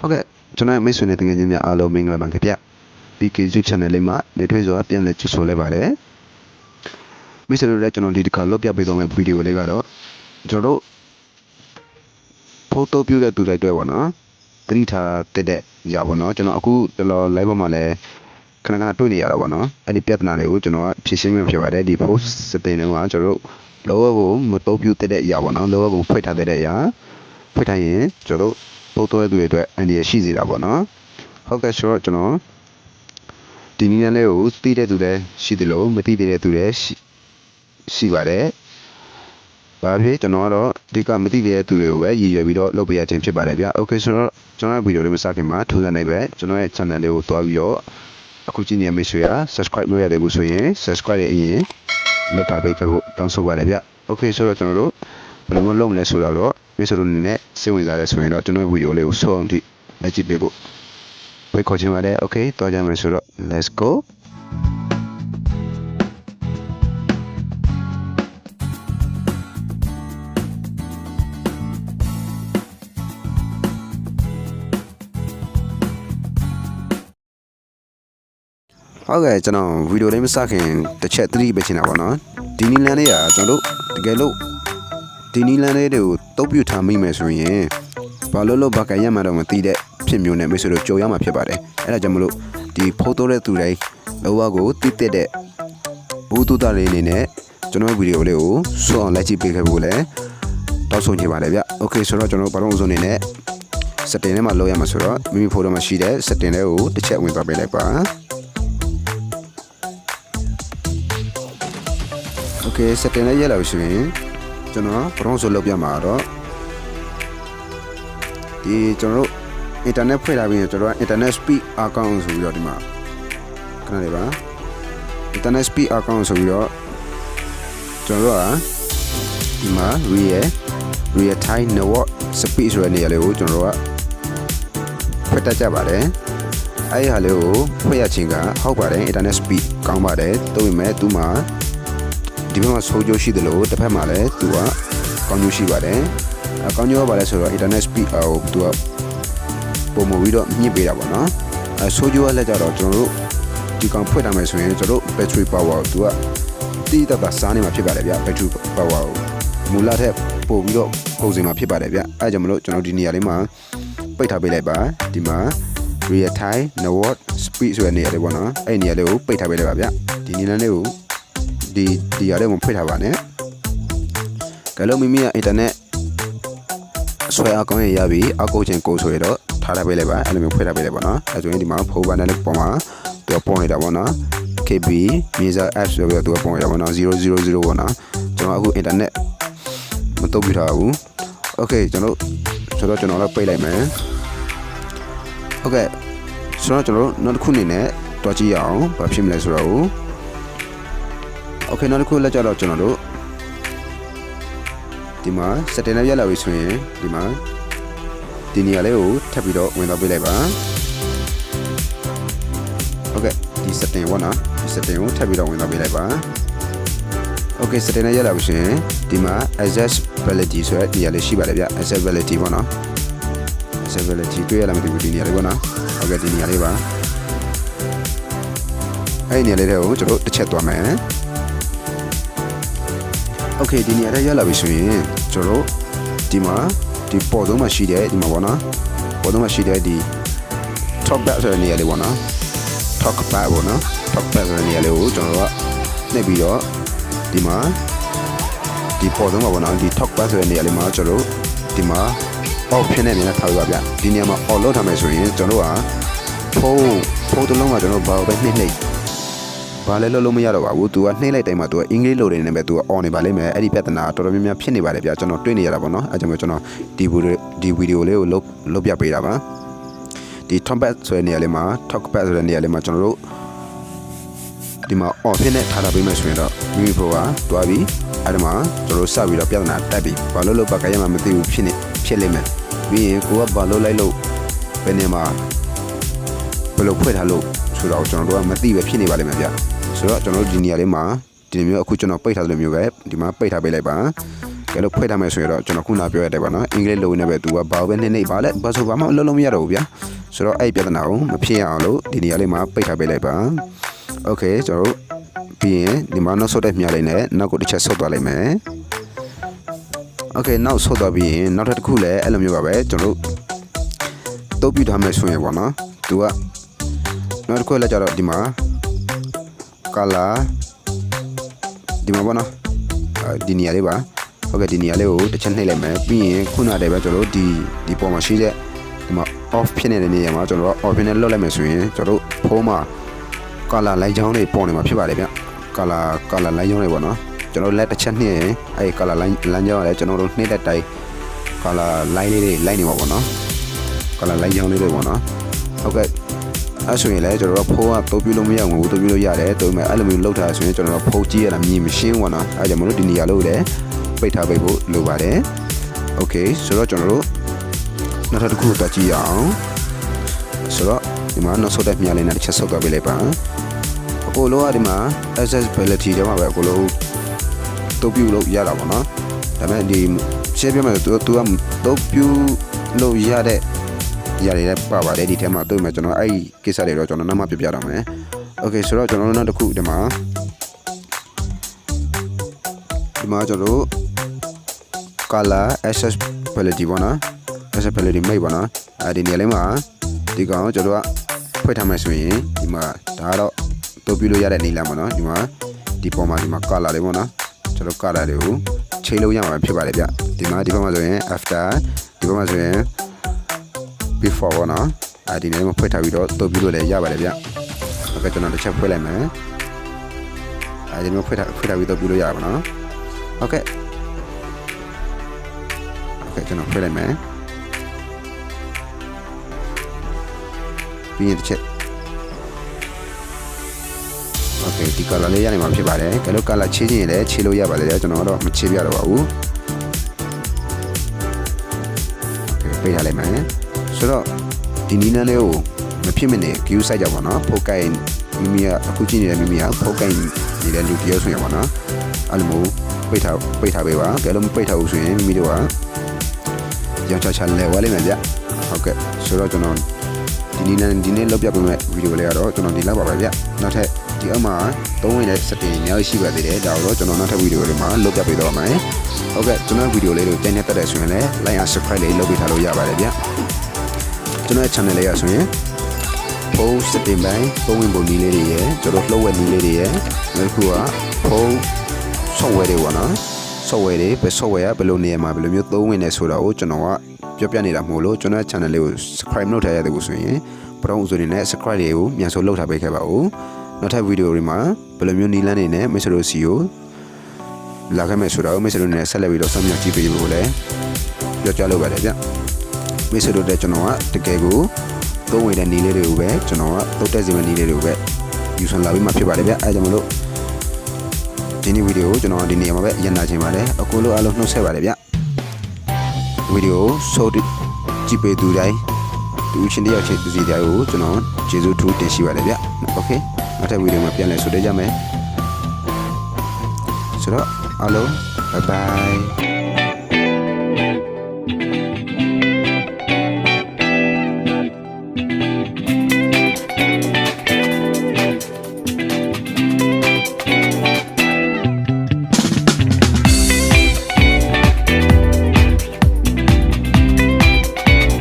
ဟုတ်ကဲ့ကျွန်တော်ရဲ့မိတ်ဆွေနဲ့တကယ်ချင်းများအားလုံးမင်္ဂလာပါခင်ဗျ PK YouTube Channel လေးမှာနေထွေးစွာပြန်လည်ကြိုဆိုလိုက်ပါတယ်မိတ်ဆွေတို့လည်းကျွန်တော်ဒီတစ်ခါလွတ်ပြပေးသွားမယ့်ဗီဒီယိုလေးကတော့ကျွန်တော်တို့ဖိုတိုပြုတဲ့သူတိုက်တွေ့ပါနော်တတိထားတက်တဲ့ရပါနော်ကျွန်တော်အခုတော်တော် live ပေါ်မှာလည်းခဏခဏတွေ့နေရတာပေါ့နော်အဲ့ဒီပြဿနာတွေကိုကျွန်တော်ကဖြေရှင်းမှဖြစ်ပါတယ်ဒီ post စတင်တုန်းကကျွန်တော်တို့ lower ကိုမတိုးပြတက်တဲ့အရာပေါ့နော် lower ကိုဖိတ်ထားတဲ့အရာဖိတ်ထားရင်ကျွန်တော်တို့ ပို့တော့တဲ့သူတွေအတွက်အန်ဒီရရှိစေတာပေါ့နော်ဟုတ်ကဲ့ဆိုတော့ကျွန်တော်ဒီနည်းနဲ့လေးကိုသိတဲ့သူလည်းရှိတယ်လို့မသိသေးတဲ့သူလည်းရှိရှိပါတယ်ဘာဖြစ်ကျွန်တော်ကတော့ဒီကမသိသေးတဲ့သူတွေကိုပဲရည်ရွယ်ပြီးတော့လုပ်ပေးရခြင်းဖြစ်ပါတယ်ဗျ။ Okay ဆိုတော့ကျွန်တော်ရဲ့ဗီဒီယိုလေးမစခင်မှာထိုးစံနေပဲကျွန်တော်ရဲ့ channel လေးကိုတွားပြီးတော့အခုကြည့်နေမိတ်ဆွေက subscribe လုပ်ရတယ်ဘူးဆိုရင် subscribe ရဲ့အရင်လောက်တာပဲဖို့တောင်းဆိုပါတယ်ဗျ။ Okay ဆိုတော့ကျွန်တော်တို့ ဘယ်လိုမျိုးလုပ်မလဲဆိုတော့မိတ်ဆွေတို့အနေနဲ့စိတ်ဝင်စားတယ်ဆိုရင်တော့ကျွန်တော်ရဲ့ဗီဒီယိုလေးကိုဆုံးအောင်ကြည့်လက်ကြည့်ပေးဖို့ဝေခေါ်ချင်ပါတယ် Okay တွားကြမယ်ဆိုတော့ let's go ဟုတ်ကဲ့ကျွန်တော်ဗီဒီယိုလေးမစခင်တစ်ချက်သတိပေးချင်တာပေါ့နော်ဒီနီလန်လေးကကျွန်တော်တို့တကယ်လို့ ဒီနီလန်လေးတွေကိုတုပ်ပြထားမိမယ်ဆိုရင်ဘာလို့လို့ဘာကန်ရမှာတော့မသိတဲ့ဖြစ်မျိုးနဲ့မိတ်ဆွေတို့ကြုံရမှာဖြစ်ပါတယ်အဲ့ဒါကြောင့်မလို့ဒီဖိုးတိုးတဲ့သူတိုင်းလောဘကိုတိတက်တဲ့ဘူးတူတာလေးအနေနဲ့ကျွန်တော်ဗီဒီယိုလေးကိုစွန့်အောင်လိုက်ကြည့်ပေးခဲ့ဖို့လည်းတောက်ဆုံနေပါတယ်ဗျ။ Okay ဆိုတော့ကျွန်တော်ဘာလို့အစုံနေနဲ့စတင်ထဲမှာလောက်ရမှာဆိုတော့မိမိဖိုးတော့မှရှိတဲ့စတင်ထဲကိုတစ်ချက်ဝင်သွားပေးလိုက်ပါ။ Okay စတင်လေးရက်လာပြီဆိုရင် ကျွန်တော်ဘရောင်းဆိုလုပ်ပြမှာတော့ဒီကျွန်တော်တို့ internet ဖွင့်လာပြီးရင်ကျွန်တော်က internet speed account ဆိုပြီးတော့ဒီမှာခဏလေးပါ internet speed account ဆိုပြီးတော့ကျွန်တော်တို့ကဒီမှာ real real time network speed ဆိုတဲ့နေရာလေးကိုကျွန်တော်တို့ကဖွင့်တတ်ကြပါတယ်အဲ့ဒီဟာလေးကိုဖွင့်ရခြင်းကဟုတ်ပါတယ် internet speed ကောင်းပါတယ်တိုးပေမဲ့သူ့မှာ ဒီဘက်မှာဆိုးကျိုးရှိတယ်လို့တစ်ဖက်မှာလည်းသူကကောင်းကျိုးရှိပါတယ်အကောင်းကျိုးကဘာလဲဆိုတော့ internet speed အော်သူကပုံမပြီးတော့ညှစ်ပေးတာပေါ့နော်အဲဆိုးကျိုးကလည်းကြတော့ကျွန်တော်တို့ဒီကောင်ဖွင့်ထားမယ်ဆိုရင်ကျွန်တော်တို့ battery power ကိုသူကတိတတ်တာစားနေမှာဖြစ်ပါတယ်ဗျ battery power ကိုမူလထက်ပို့ပြီးတော့ပုံစံမှာဖြစ်ပါတယ်ဗျအဲကြောင့်မလို့ကျွန်တော်ဒီနေရာလေးမှာပိတ်ထားပေးလိုက်ပါဒီမှာ real time network speed ဆိုတဲ့နေရာလေးပေါ့နော်အဲ့ဒီနေရာလေးကိုပိတ်ထားပေးလိုက်ပါဗျဒီနေရာလေးကို ဒီဒီရတဲ့ဝင်ဖွင့်ထားပါနဲ့ကဲလို့မိမိရဲ့အင်တာနက်ဆွဲအကောင့်ရရပြီအကောင့်ချင်းကိုဆိုရတော့ထားထားပေးလိုက်ပါအဲ့လိုမျိုးဖွင့်ထားပေးလိုက်ပါနော်အဲဆိုရင်ဒီမှာဖိုးဘန်နဲ့ပုံမှာသူကပုံနေတာပေါ့နော် KB Mesa app ဆိုပြီးတော့သူကပုံနေတာပေါ့နော်000ပေါ့နော်ကျွန်တော်အခုအင်တာနက်မတုတ်ပြထားဘူးโอเคကျွန်တော်ဆိုတော့ကျွန်တော်လည်းပိတ်လိုက်မယ်โอเคဆိုတော့ကျွန်တော်နောက်တစ်ခုအနေနဲ့တွားကြည့်ရအောင်ဘာဖြစ်မလဲဆိုတော့ โอเคနောက်တစ်ခုလက်ကြတော့ကျွန်တော်တို့ဒီမှာစက်တင်နဲ့ရက်လာပြီဆိုရင်ဒီမှာဒီနေရာလေးကိုထပ်ပြီးတော့ဝင်တော့ပေးလိုက်ပါโอเคဒီစက်တင်ပေါ့နော်ဒီစက်တင်ကိုထပ်ပြီးတော့ဝင်တော့ပေးလိုက်ပါโอเคစက်တင်နဲ့ရက်လာပြီဆိုရင်ဒီမှာ accessibility ဆိုတဲ့နေရာလေးရှိပါတယ်ဗျ accessibility ပေါ့နော် accessibility တွေ့ရလားမသိဘူးဒီနေရာလေးပေါ့နော်โอเคဒီနေရာလေးပါအဲ့ဒီနေရာလေးတွေကိုကျွန်တော်တို့တစ်ချက်သွားမယ် โอเคဒီနေရာထဲရောက်လာပြီဆိုရင်ကျွန်တော်တို့ဒီမှာဒီပေါ်ဆုံးမှာရှိတဲ့ဒီမှာပေါ့နော်ပေါ်ဆုံးမှာရှိတဲ့ဒီ top back ဆိုတဲ့နေရာလေးပေါ့နော် top back ပေါ့နော် top back ဆိုတဲ့နေရာလေးကိုကျွန်တော်တို့ကနှိပ်ပြီးတော့ဒီမှာဒီပေါ်ဆုံးမှာပေါ့နော်ဒီ top back ဆိုတဲ့နေရာလေးမှာကျွန်တော်တို့ဒီမှာ off ဖြစ်နေနေတာထားပြပါဗျဒီနေရာမှာ on လုပ်ထားမယ်ဆိုရင်ကျွန်တော်တို့ကဖုန်းဖုန်းတစ်လုံးမှာကျွန်တော်ဘာပဲနှိပ်နှိပ် ဘာလဲလို့လို့မရတော့ပါဘူး။ तू ကနှိမ့်လိုက်တိုင်းမှာ तू ကအင်္ဂလိပ်လိုတွေနဲ့ပဲ तू က on နေပါလိမ့်မယ်။အဲ့ဒီပြဿနာတော်တော်များများဖြစ်နေပါတယ်ဗျာကျွန်တော်တွေ့နေရတာပေါ့နော်။အဲကြောင့်မို့ကျွန်တော်ဒီဗီဒီယိုဒီဗီဒီယိုလေးကိုလုတ်လုတ်ပြပေးတာပါ။ဒီ top back ဆိုတဲ့နေရာလေးမှာ talk back ဆိုတဲ့နေရာလေးမှာကျွန်တော်တို့ဒီမှာ on ဖြစ်နေထားတာပေးမယ်ဆိုရင်တော့မိမိဖို့ကတွားပြီးအဲ့ဒီမှာကျွန်တော်တို့စပြီးတော့ပြဿနာတက်ပြီးဘာလို့လို့ဘာကရမှမသိဘူးဖြစ်နေဖြစ်လိမ့်မယ်။ပြီးရင်ကိုကဘာလို့လိုက်လို့ဘယ်နေမှာဘယ်လိုဖွင့်ထားလို့ဆိုတော့ကျွန်တော်တို့ကမသိပဲဖြစ်နေပါလိမ့်မယ်ဗျာ။ ဆိုတော့ကျွန်တော်တို့ဒီနေရာလေးမှာဒီလိုမျိုးအခုကျွန်တော်ပိတ်ထားတယ်လို့မျိုးပဲဒီမှာပိတ်ထားပေးလိုက်ပါ ကဲလို့ဖွင့်ထားမယ်ဆိုရင်တော့ကျွန်တော်ခုနပြောရတဲ့ပါနော်အင်္ဂလိပ်လိုနဲ့ပဲသူကဘာပဲနေနေပါလဲဘာဆိုဘာမှလုံးလုံးမရတော့ဘူးဗျာဆိုတော့အဲ့ဒီပြဿနာကိုမဖြစ်ရအောင်လို့ဒီနေရာလေးမှာပိတ်ထားပေးလိုက်ပါโอเคကျွန်တော်တို့ပြီးရင်ဒီမှာနောက်ဆုတ်တဲ့မြားလေးနဲ့နောက်ကိုတစ်ချက်ဆုတ်သွားလိုက်မယ်โอเคနောက်ဆုတ်သွားပြီးရင်နောက်ထပ်တစ်ခုလည်းအဲ့လိုမျိုးပါပဲကျွန်တော်တို့တုပ်ပြထားမယ်ဆိုရင်ပေါ့နော်သူကနောက်တစ်ခုလည်းကြတော့ဒီမှာ color ဒီမှာပေါ့နော်အဲဒီနေရာလေးပါဟုတ်ကဲ့ဒီနေရာလေးကိုတစ်ချက်နှိပ်လိုက်မယ်ပြီးရင်ခုနတည်းပဲကျွန်တော်တို့ဒီဒီပေါ်မှာရှိတဲ့ဒီမှာ off ဖြစ်နေတဲ့နေရာမှာကျွန်တော်တို့ off နဲ့လွတ်လိုက်မယ်ဆိုရင်ကျွန်တော်တို့ဖုန်းမှာ color လိုင်းချောင်းတွေပေါ်နေမှာဖြစ်ပါတယ်ဗျ color color လိုင်းချောင်းတွေပေါ့နော်ကျွန်တော်တို့လက်တစ်ချက်နှိပ်ရင်အဲဒီ color လိုင်းလမ်းချောင်းလည်းကျွန်တော်တို့နှိပ်တဲ့တိုင် color လိုင်းလေးတွေလိုက်နေမှာပေါ့နော် color လိုင်းချောင်းလေးတွေပေါ့နော်ဟုတ်ကဲ့ အဲ့ဆိုရင်လည်းကျွန်တော်တို့ဖုန်းကတုပ်ပြလို့မရဘူးတုပ်ပြလို့ရတယ်တုပ်မဲ့အဲ့လိုမျိုးလောက်ထားဆိုရင်ကျွန်တော်တို့ဖုန်းကြည့်ရတာမြင်မရှင်းဘူးနော်အဲ့ကြောင့်မလို့ဒီနေရာလို့လည်းပိတ်ထားပိတ်ဖို့လိုပါတယ်โอเคဆိုတော့ကျွန်တော်တို့နောက်ထပ်တစ်ခုတော့ကြည့်ရအောင်ဆိုတော့ဒီမှာနောက်ဆုတ်တဲ့မြားလေးနဲ့တစ်ချက်ဆုတ်သွားပေးလိုက်ပါအကိုလိုကဒီမှာ accessibility တွေမှာပဲအကိုလိုတုပ်ပြလို့ရတာပေါ့နော်ဒါပေမဲ့ဒီရှင်းပြမယ်ဆိုတော့ तू ကတုပ်ပြလို့ရတဲ့ ရရတဲ့ပါပါတယ်ဒီထဲမှာတွေ့မှာကျွန်တော်အဲ့ဒီကိစ္စတွေတော့ကျွန်တော်နောက်မှပြပြတော့မယ်။ Okay ဆိုတော့ကျွန်တော်တို့နောက်တစ်ခုဒီမှာဒီမှာကျွန်တော်တို့ color accessibility ပေါ့နော် accessibility မိတ်ပေါ့နော်အဲဒီနေရာလေးမှာဒီကောင်ကျွန်တော်တို့ကဖွင့်ထားမယ်ဆိုရင်ဒီမှာဒါကတော့တိုးပြလို့ရတဲ့နေလမ်းပေါ့နော်ဒီမှာဒီပေါ်မှာဒီမှာ color လေးပေါ့နော်ကျွန်တော် color တွေကိုချိန်လို့ရမှာဖြစ်ပါတယ်ဗျဒီမှာဒီဘက်မှာဆိုရင် after ဒီဘက်မှာဆိုရင် before ပေါ့နော်အဲဒီနေ့မှာဖွင့်ထားပြီးတော့တုပ်ပြီးလို့လည်းရပါတယ်ဗျဟုတ်ကဲ့ကျွန်တော်တစ်ချက်ဖွင့်လိုက်မယ်အဲဒီနေ့မှာဖွင့်ထားဖွင့်ထားပြီးတုပ်ပြီးလို့ရပါနော်ဟုတ်ကဲ့ဟုတ်ကဲ့ကျွန်တော်ဖွင့်လိုက်မယ်ပြီးရင်တစ်ချက်โอเคဒီ color လေးရနေမှာဖြစ်ပါတယ်ကဲလို့ color ချေးခြင်းလည်းချေးလို့ရပါတယ်ကျွန်တော်တော့မချေးပြတော့ပါဘူးโอเคပေးထားလိုက်မယ် ဆိုတော့ဒီနီးနန်းလေးကိုမဖြစ်မနေ view site ကြောက်ပါတော့ဖိုကိုင်မိမိကအခုကြည့်နေတဲ့မိမိကဖိုကိုင်နေတဲ့လူတယောက်ဆိုရင်ပါနော်အဲ့လိုမျိုးပိတ်ထားပိတ်ထားပေးပါကဲလို့မပိတ်ထားဘူးဆိုရင်မိမိတို့ကရောင်ချချလဲဝဲလိမ့်မယ်ဗျဟုတ်ကဲ့ဆိုတော့ကျွန်တော်ဒီနီးနန်းဒီနေ့လောက်ပြပေးမဲ့ဗီဒီယိုလေးကတော့ကျွန်တော်ဒီလောက်ပါပဲဗျနောက်ထပ်ဒီအောက်မှာသုံးဝင်တဲ့စတင်အများကြီးရှိပါသေးတယ်ဒါတော့ကျွန်တော်နောက်ထပ်ဗီဒီယိုလေးမှာလောက်ပြပေးတော့မယ်ဟုတ်ကဲ့ကျွန်တော်ဗီဒီယိုလေးကိုတင်နေတတ်တဲ့ဆိုရင်လည်း like and subscribe လေးလုပ်ပေးထားလို့ရပါတယ်ဗျ ကျွန်တော်ရဲ့ channel လေးရဆိုရင် post စတင်ပိုင်းပုံဝင်ပုံနည်းလေးတွေရယ်ကျွန်တော်လှုပ်ဝက်နည်းလေးတွေရယ်နောက်တစ်ခုက post software တွေပေါ့နော် software တွေဘယ် software ကဘယ်လိုနေရာမှာဘယ်လိုမျိုးသုံးဝင်နေဆိုတာကိုကျွန်တော်ကပြောပြနေတာမဟုတ်လို့ကျွန်တော်ရဲ့ channel လေးကို subscribe လုပ်ထားရတယ်ကိုဆိုရင်ပထမဦးဆုံးအနေနဲ့ subscribe တွေကိုမြန်ဆိုလုပ်ထားပေးခဲ့ပါဦးနောက်ထပ်ဗီဒီယိုတွေမှာဘယ်လိုမျိုးနည်းလမ်းတွေနဲ့မိတ်ဆွေတို့စီကိုလာခဲ့မယ်ဆိုတာကိုမိတ်ဆွေတို့နဲ့ဆက်လက်ပြီးတော့ဆောင်ရွက်ကြည့်ပေးဖို့လည်းပြောကြားလုပ်ပါတယ်ဗျ မိတ်ဆွေတို့တဲ့ကျွန်တော်ကတကယ်ကိုသုံးဝင်တဲ့နည်းလေးတွေကိုပဲကျွန်တော်ကတုတ်တက်စီမဲ့နည်းလေးတွေကိုပဲယူဆလာပြီးမှဖြစ်ပါတယ်ဗျအဲကြောင့်မလို့ဒီနေ့ဗီဒီယိုကိုကျွန်တော်ဒီနေရာမှာပဲရန်နာခြင်းပါတယ်အခုလိုအားလုံးနှုတ်ဆက်ပါတယ်ဗျဗီဒီယိုဆိုကြည့်ပေးသူတိုင်းသူချင်းတယောက်ချင်းစီတိုင်းကိုကျွန်တော်ကျေးဇူးထူးတင်ရှိပါတယ်ဗျโอเคနောက်ထပ်ဗီဒီယိုမှာပြန်လည်ဆိုတွေ့ကြမယ်ဆိုတော့အားလုံး bye bye